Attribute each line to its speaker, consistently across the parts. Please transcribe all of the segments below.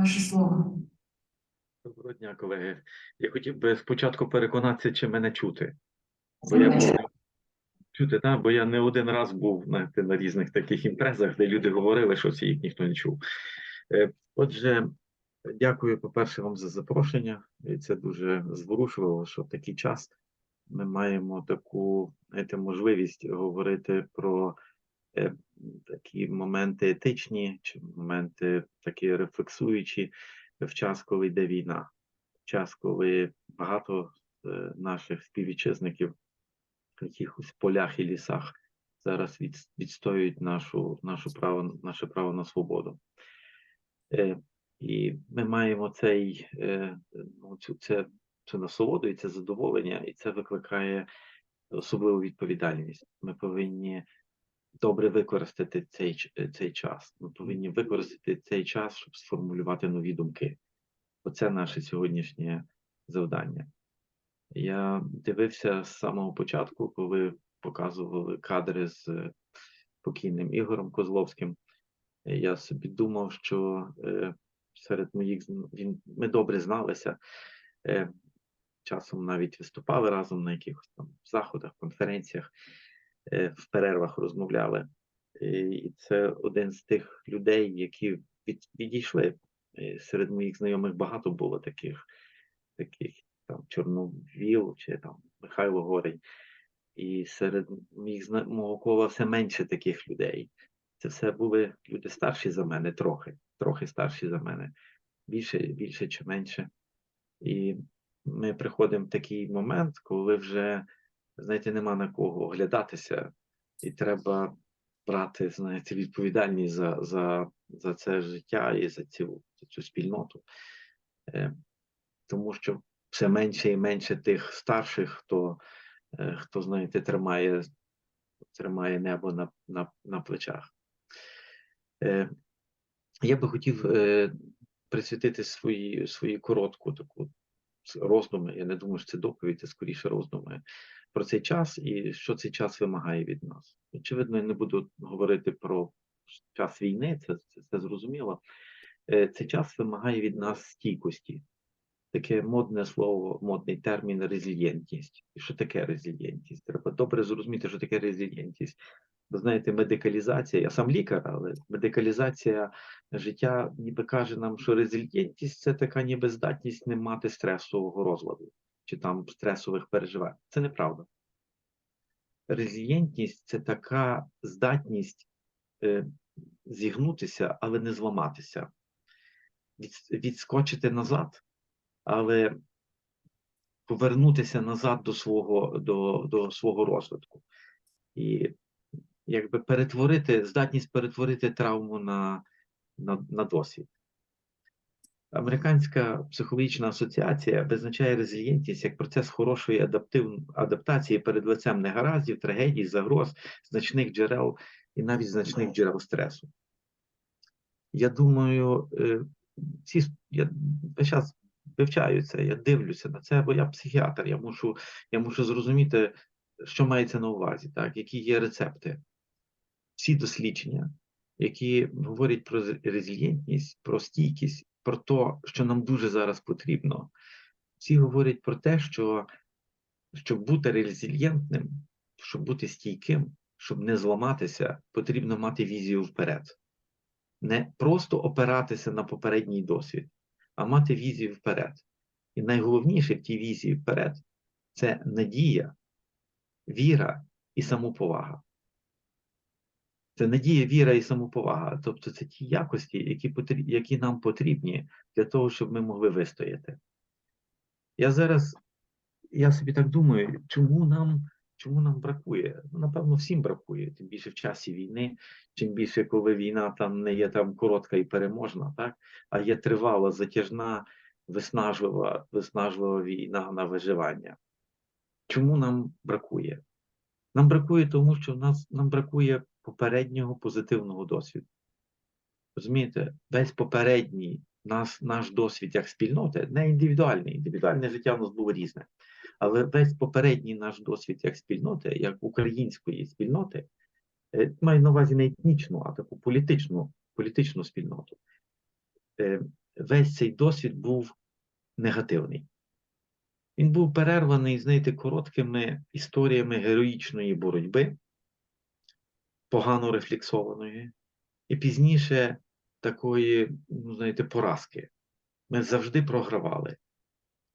Speaker 1: Ваше слово.
Speaker 2: Доброго дня, колеги. Я хотів би спочатку переконатися, чи мене чути. Бо я був- чути, так, бо я не один раз був знаєте, на різних таких імпрезах, де люди говорили, що це їх ніхто не чув. Е, Отже, дякую, по-перше, вам за запрошення. І це дуже зворушливо, що в такий час ми маємо таку знаєте, можливість говорити про такі моменти етичні, чи моменти такі рефлексуючі в час, коли йде війна, в час, коли багато е, наших співвітчизників в якихось полях і лісах зараз відстоюють нашу, нашу право, наше право на свободу. Е, і ми маємо цей, е, ну, цю, це, цю насолоду і це задоволення, і це викликає особливу відповідальність. Ми повинні добре використати цей, е, цей час. Ми повинні використати цей час, щоб сформулювати нові думки. Оце наше сьогоднішнє завдання. Я дивився з самого початку, коли показували кадри з е, покійним Ігорем Козловським. Я собі думав, що е, серед моїх він, ми добре зналися. Часом навіть виступали разом на якихось там заходах, конференціях, в перервах розмовляли. Е, І це один з тих людей, які від, відійшли. Е, Серед моїх знайомих багато було таких, таких там Чорновіл чи там Михайло Горень. І серед моїх мого кола все менше таких людей. Це все були люди старші за мене, трохи, трохи старші за мене, більше, більше чи менше. І ми приходимо в такий момент, коли вже, знаєте, нема на кого оглядатися, і треба брати, знаєте, відповідальність за, за, за це життя і за цю, за цю спільноту. Е, тому що все менше і менше тих старших, хто, е, хто знаєте, тримає, тримає небо на, на, на плечах. Е, я би хотів е, присвятити свої, свої коротку таку роздуми. Я не думаю, що це доповідь, це скоріше роздуми про цей час і що цей час вимагає від нас. Очевидно, я не буду говорити про час війни, це, це, це зрозуміло. Е, Цей час вимагає від нас стійкості. Таке модне слово, модний термін резильєнтність. І що таке резильєнтність? Треба добре зрозуміти, що таке резильєнтність. Ви знаєте, медикалізація, я сам лікар, але медикалізація життя ніби каже нам, що резильєнтність це така ніби здатність не мати стресового розладу чи там стресових переживань. Це неправда. Резильєнтність це така здатність е, зігнутися, але не зламатися, від, відскочити назад, але повернутися назад до свого, до, до свого розвитку. І якби перетворити, здатність перетворити травму на, на, на досвід. Американська психологічна асоціація визначає резильєнтність як процес хорошої адаптив... адаптації перед лицем негараздів, трагедій, загроз, значних джерел і навіть значних джерел стресу. Я думаю, е, ці я час вивчаю це, я дивлюся на це, бо я психіатр, я мушу, я мушу зрозуміти, що мається на увазі, так, які є рецепти. Всі дослідження, які говорять про резильєнтність, про стійкість, про те, що нам дуже зараз потрібно. Всі говорять про те, що щоб бути резильєнтним, щоб бути стійким, щоб не зламатися, потрібно мати візію вперед. Не просто опиратися на попередній досвід, а мати візію вперед. І найголовніше в тій візії вперед це надія, віра і самоповага. Це надія, віра і самоповага. Тобто це ті якості, які, потріб, які нам потрібні для того, щоб ми могли вистояти. Я зараз, я собі так думаю, чому нам, чому нам бракує? Ну, напевно, всім бракує, тим більше в часі війни, чим більше, коли війна там не є там коротка і переможна, так? а є тривала, затяжна, виснажлива, виснажлива війна на виживання. Чому нам бракує? Нам бракує тому, що в нас нам бракує попереднього позитивного досвіду. Розумієте, весь попередній наш, наш досвід як спільноти, не індивідуальний, індивідуальне життя в нас було різне. Але весь попередній наш досвід як спільноти, як української спільноти, е, маю на увазі не етнічну, а таку політичну, політичну спільноту. Е, весь цей досвід був негативний. Він був перерваний, знаєте, короткими історіями героїчної боротьби, погано рефлексованої, і пізніше такої, ну, знаєте, поразки. Ми завжди програвали.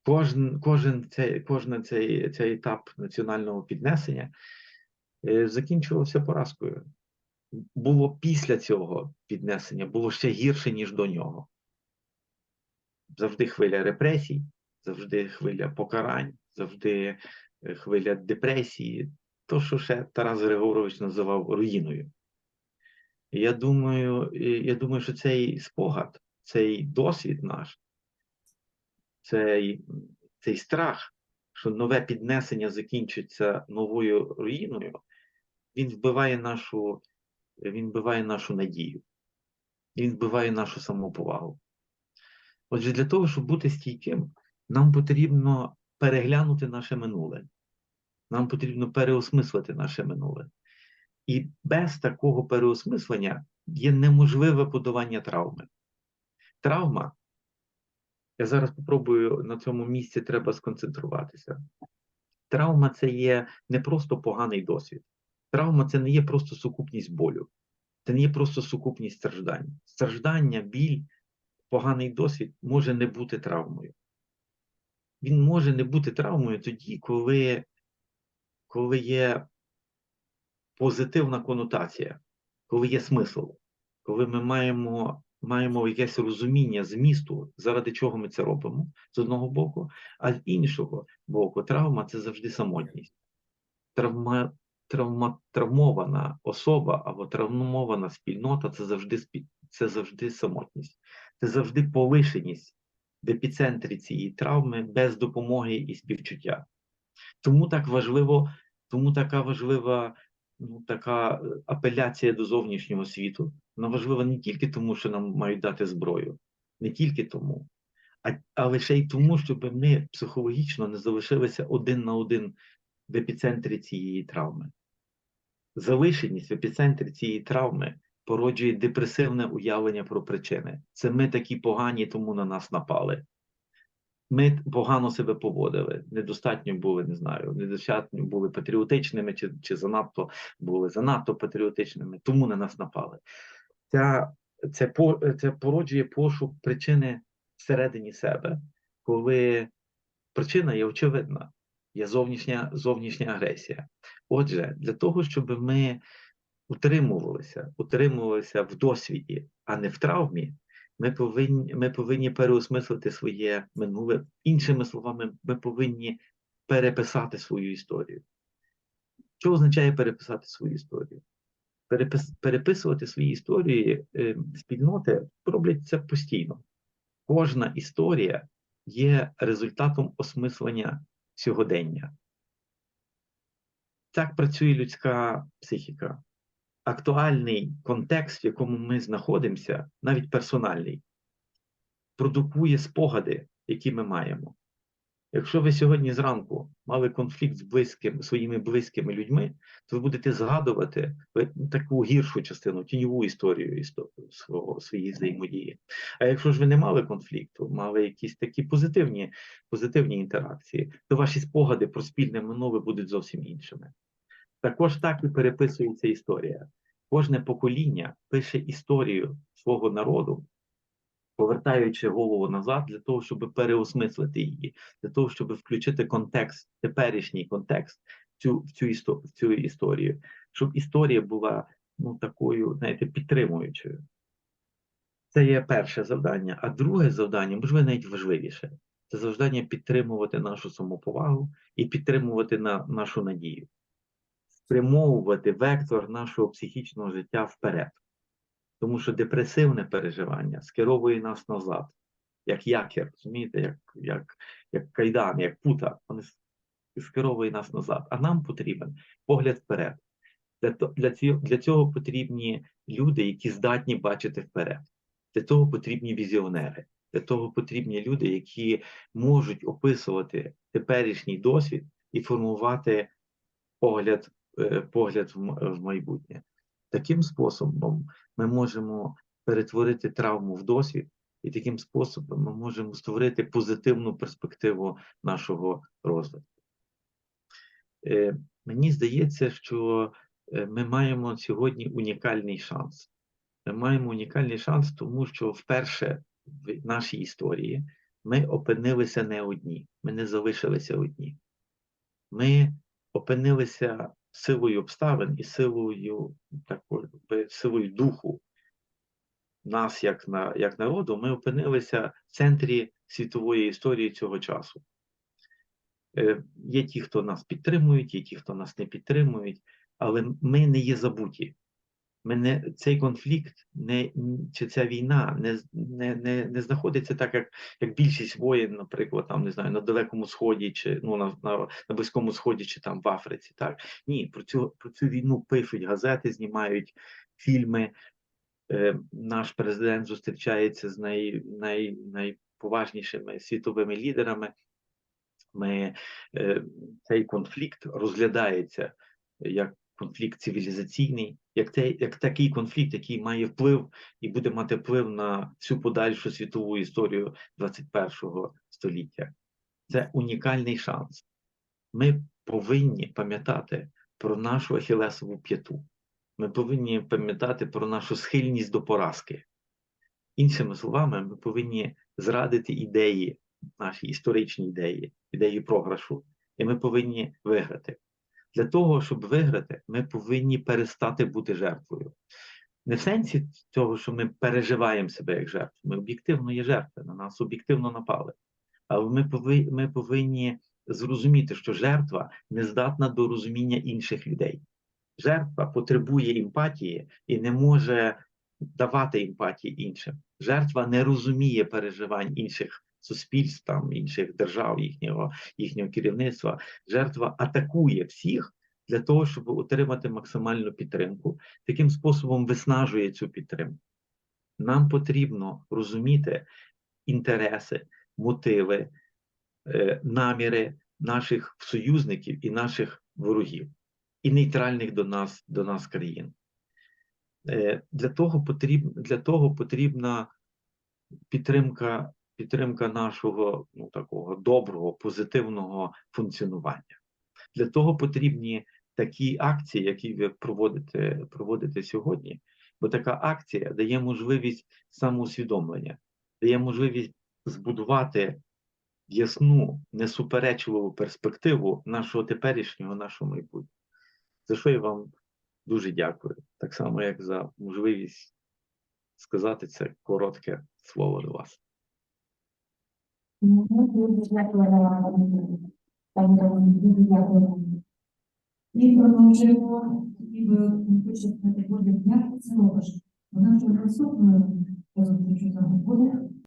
Speaker 2: Кожен, кожен, цей, кожен цей, цей етап національного піднесення е, закінчувався поразкою. Було після цього піднесення, було ще гірше, ніж до нього. Завжди хвиля репресій, завжди хвиля покарань, завжди е, хвиля депресії, то, що ще Тарас Григорович називав руїною. Я думаю, я думаю, що цей спогад, цей досвід наш, цей, цей страх, що нове піднесення закінчиться новою руїною, він вбиває нашу, він вбиває нашу надію, він вбиває нашу самоповагу. Отже, для того, щоб бути стійким, нам потрібно переглянути наше минуле. Нам потрібно переосмислити наше минуле. І без такого переосмислення є неможливе подолання травми. Травма, я зараз попробую на цьому місці треба сконцентруватися. Травма це є не просто поганий досвід. Травма це не є просто сукупність болю, це не є просто сукупність страждань. Страждання, біль, поганий досвід може не бути травмою. Він може не бути травмою тоді, коли, коли є позитивна конотація, коли є смисл, коли ми маємо, маємо якесь розуміння змісту, заради чого ми це робимо, з одного боку, а з іншого боку, травма це завжди самотність. Травма, травма, травмована особа або травмована спільнота це завжди, це завжди самотність, це завжди полишеність в епіцентрі цієї травми без допомоги і співчуття. Тому так важливо, тому така важлива ну, така е, апеляція до зовнішнього світу. Вона важлива не тільки тому, що нам мають дати зброю, не тільки тому, а, а лише й тому, щоб ми психологічно не залишилися один на один в епіцентрі цієї травми. Залишеність в епіцентрі цієї травми породжує депресивне уявлення про причини. Це ми такі погані, тому на нас напали. Ми погано себе поводили, недостатньо були, не знаю, недостатньо були патріотичними, чи, чи занадто були занадто патріотичними, тому на нас напали. Ця, це, це породжує пошук причини всередині себе, коли причина є очевидна, є зовнішня, зовнішня агресія. Отже, для того, щоб ми утримувалися, утримувалися в досвіді, а не в травмі, ми повинні, ми повинні переосмислити своє минуле. Іншими словами, ми повинні переписати свою історію. Що означає переписати свою історію? Перепис, переписувати свої історії е, спільноти роблять це постійно. Кожна історія є результатом осмислення сьогодення. Так працює людська психіка актуальний контекст, в якому ми знаходимося, навіть персональний, продукує спогади, які ми маємо. Якщо ви сьогодні зранку мали конфлікт з близьким, своїми близькими людьми, то ви будете згадувати таку гіршу частину, тіньову історію свого, своєї взаємодії. А якщо ж ви не мали конфлікту, мали якісь такі позитивні, позитивні інтеракції, то ваші спогади про спільне минуле будуть зовсім іншими. Також так і переписується історія. Кожне покоління пише історію свого народу, повертаючи голову назад для того, щоб переосмислити її, для того, щоб включити контекст, теперішній контекст цю, в цю, істо, в цю історію, щоб історія була ну, такою, знаєте, підтримуючою. Це є перше завдання. А друге завдання, можливо, навіть важливіше, це завдання підтримувати нашу самоповагу і підтримувати на, нашу надію спрямовувати вектор нашого психічного життя вперед. Тому що депресивне переживання скеровує нас назад, як якір, розумієте, як, як, як кайдан, як пута, вони скеровує нас назад. А нам потрібен погляд вперед. Для, цього, для цього потрібні люди, які здатні бачити вперед. Для того потрібні візіонери. Для того потрібні люди, які можуть описувати теперішній досвід і формувати погляд погляд в майбутнє. Таким способом ми можемо перетворити травму в досвід і таким способом ми можемо створити позитивну перспективу нашого розвитку. Е, Мені здається, що е, ми маємо сьогодні унікальний шанс. Ми маємо унікальний шанс, тому що вперше в нашій історії ми опинилися не одні, ми не залишилися одні. Ми опинилися силою обставин і силою такої силою духу нас, як, на, як народу, ми опинилися в центрі світової історії цього часу. Е, Є ті, хто нас підтримують, є ті, хто нас не підтримують, але ми не є забуті. Ми не, цей конфлікт не, чи ця війна не, не, не, не знаходиться так, як, як більшість воєн, наприклад, там, не знаю, на Далекому Сході, чи ну, на, на, на Близькому Сході, чи там в Африці. Так? Ні, про цю, про цю війну пишуть газети, знімають фільми. Е, наш президент зустрічається з най, най, найповажнішими світовими лідерами. Ми, е, цей конфлікт розглядається як конфлікт цивілізаційний, як, те, як такий конфлікт, який має вплив і буде мати вплив на всю подальшу світову історію 21-го століття. Це унікальний шанс. Ми повинні пам'ятати про нашу ахілесову п'яту. Ми повинні пам'ятати про нашу схильність до поразки. Іншими словами, ми повинні зрадити ідеї, наші історичні ідеї, ідеї програшу, і ми повинні виграти. Для того, щоб виграти, ми повинні перестати бути жертвою. Не в сенсі того, що ми переживаємо себе як жертву. Ми об'єктивно є жертви, на нас об'єктивно напали. Але ми повинні, ми повинні зрозуміти, що жертва не здатна до розуміння інших людей. Жертва потребує емпатії і не може давати емпатії іншим. Жертва не розуміє переживань інших суспільств, там, інших держав, їхнього, їхнього керівництва. Жертва атакує всіх для того, щоб отримати максимальну підтримку. Таким способом виснажує цю підтримку. Нам потрібно розуміти інтереси, мотиви, е, наміри наших союзників і наших ворогів, і нейтральних до нас, до нас країн. Е, Для того потрібна, для того потрібна підтримка, підтримка нашого ну, такого доброго, позитивного функціонування. Для того потрібні такі акції, які ви проводите, проводите сьогодні, бо така акція дає можливість самоусвідомлення, дає можливість збудувати ясну, несуперечливу перспективу нашого теперішнього, нашого майбутнього. За що я вам дуже дякую. Так само, як за можливість сказати це коротке слово до вас.
Speaker 1: Ну. І продовжуємо, і ви хочете сказати, Боже, як це робиш? Вона вже наступною зустрічю за буде.